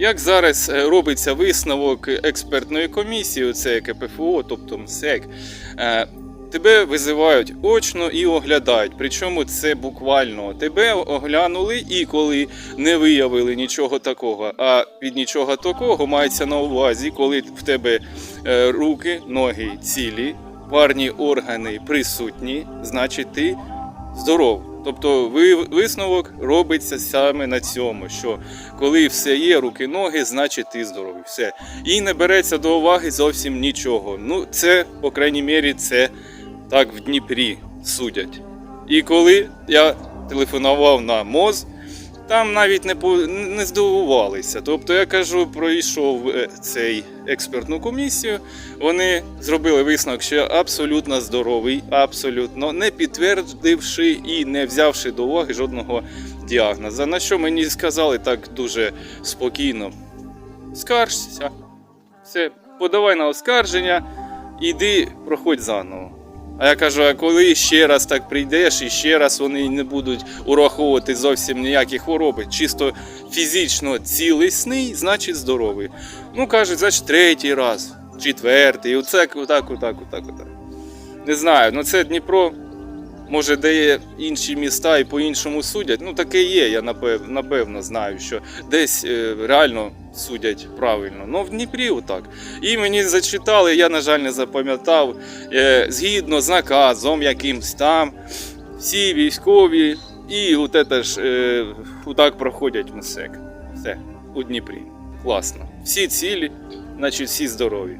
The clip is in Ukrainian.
Як зараз е, робиться висновок експертної комісії, це КПФО, тобто МСЕК, е, тебе визивають очно і оглядають. Причому це буквально тебе оглянули і коли не виявили нічого такого. А від нічого такого мається на увазі, коли в тебе е, руки, ноги цілі, парні органи присутні, значить ти здоров. Тобто ви- висновок робиться саме на цьому, що коли все є, руки, ноги, значить ти здоровий. Все. І не береться до уваги зовсім нічого. Ну, це, по крайній мірі, це так в Дніпрі судять. І коли я телефонував на МОЗ, там навіть не, не здивувалися. Тобто я кажу, пройшов е, цей експертну комісію, вони зробили висновок, що я абсолютно здоровий, абсолютно не підтвердивши і не взявши до уваги жодного діагноза. На що мені сказали так дуже спокійно: скаржся, все, подавай на оскарження, іди, проходь заново. А я кажу, а коли ще раз так прийдеш, і ще раз вони не будуть ураховувати зовсім ніякі хвороби, чисто фізично цілісний, значить здоровий. Ну кажуть, значить третій раз, четвертий, оце отак, отак, отак, отак. Не знаю, ну це Дніпро. Може, де є інші міста і по-іншому судять. Ну таке є, я напев- напевно знаю, що десь е, реально судять правильно. Ну в Дніпрі отак. І мені зачитали, я, на жаль, не запам'ятав, е, згідно з наказом якимсь там, всі військові і от це ж е, отак проходять МСЕК. Все, у Дніпрі. Класно. Всі цілі, значить всі здорові.